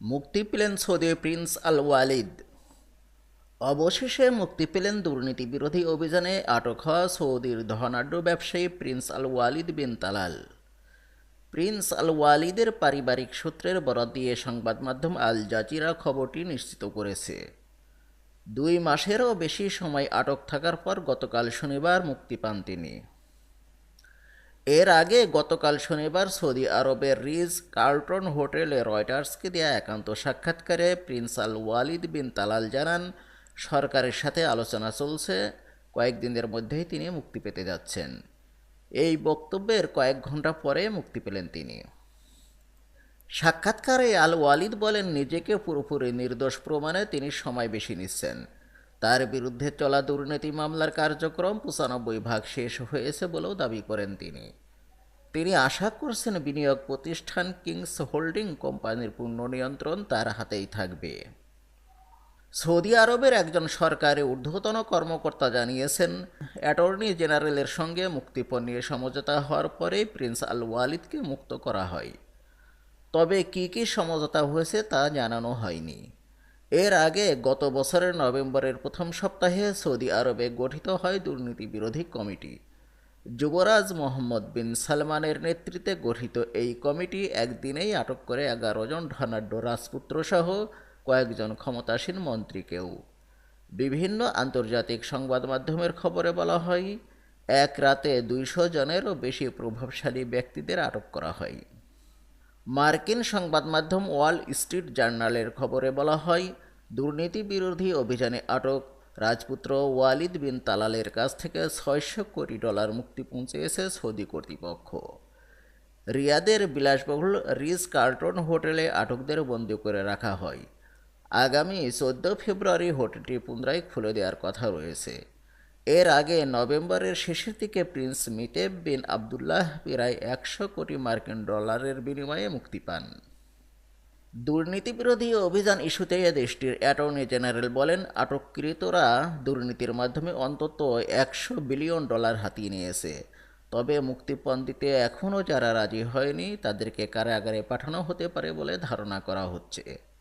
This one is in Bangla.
মুক্তি পেলেন সৌদি প্রিন্স আল ওয়ালিদ অবশেষে মুক্তি পেলেন দুর্নীতি বিরোধী অভিযানে আটক হওয়া সৌদির ধনাঢ্য ব্যবসায়ী prince Al Waleed bin Talal. Prince Al ওয়ালিদের পারিবারিক সূত্রের বরাত দিয়ে সংবাদ মাধ্যম আল জাজিরা খবরটি নিশ্চিত করেছে। দুই মাসেরও বেশি সময় আটক থাকার পর গতকাল শনিবার মুক্তি পান তিনি। এর আগে গতকাল শনিবার সৌদি আরবের রিজ কার্লটন হোটেলে রয়টার্সকে দেয়া একান্ত সাক্ষাৎকারে prince Al Waleed bin Talal জানান, সরকারের সাথে আলোচনা চলছে, কয়েকদিনের মধ্যেই তিনি মুক্তি পেতে যাচ্ছেন। এই বক্তব্যের কয়েক ঘণ্টা পরে মুক্তি পেলেন তিনি। সাক্ষাৎকারে আল ওয়ালিদ বলেন, নিজেকে পুরোপুরি নির্দোষ প্রমাণে তিনি সময় বেশি নিচ্ছেন। তার বিরুদ্ধে চলা দুর্নীতি মামলার কার্যক্রম পঁচানব্বই ভাগ শেষ হয়েছে বলেও দাবি করেন তিনি। তিনি আশা করছেন বিনিয়োগ প্রতিষ্ঠান কিংস হোল্ডিং কোম্পানির পূর্ণ নিয়ন্ত্রণ তার হাতেই থাকবে। সৌদি আরবের একজন সরকারি ঊর্ধ্বতন কর্মকর্তা জানিয়েছেন, অ্যাটর্নি জেনারেলের সঙ্গে মুক্তিপণ নিয়ে সমঝোতা হওয়ার পরেই প্রিন্স আল ওয়ালিদকে মুক্ত করা হয়। তবে কি কি সমঝোতা হয়েছে তা জানানো হয়নি। এর আগে গত বছরের নভেম্বরের প্রথম সপ্তাহে সৌদি আরবে গঠিত হয় দুর্নীতি বিরোধী কমিটি। যুবরাজ মোহাম্মদ বিন সালমানের নেতৃত্বে গঠিত এই কমিটি একদিনেই আটক করে এগারো জন ধনাঢ্য রাজপুত্র সহ কয়েকজন ক্ষমতাসীন মন্ত্রীকেও। বিভিন্ন আন্তর্জাতিক সংবাদ মাধ্যমের খবরে বলা হয়, এক রাতে দুইশো জনেরও বেশি প্রভাবশালী ব্যক্তিদের আটক করা হয়। মার্কিন সংবাদ মাধ্যম ওয়াল স্ট্রিট জার্নালের খবরে বলা হয়, দুর্নীতি বিরোধী অভিযানে আটক রাজপুত্র ওয়ালিদ বিন তালালের কাছ থেকে ছয়শো কোটি ডলার মুক্তি পৌঁছেছে সৌদি কর্তৃপক্ষ। রিয়াদের বিলাসবহুল রিজ কার্টন হোটেলে আটকদের বন্দি করে রাখা হয়। আগামী চোদ্দ ফেব্রুয়ারি হোটেলটি পুনরায় খুলে দেওয়ার কথা রয়েছে। এর আগে নভেম্বরের শেষের দিকে প্রিন্স মিতেব বিন আবদুল্লাহ প্রায় একশো কোটি মার্কিন ডলারের বিনিময়ে মুক্তি পান। দুর্নীতিবিরোধী অভিযান ইস্যুতে দেশটির অ্যাটর্নি জেনারেল বলেন, আটককৃতরা দুর্নীতির মাধ্যমে অন্তত একশো বিলিয়ন ডলার হাতিয়ে নিয়েছে। তবে মুক্তিপণ দিতে এখনও যারা রাজি হয়নি, তাদেরকে কারাগারে পাঠানো হতে পারে বলে ধারণা করা হচ্ছে।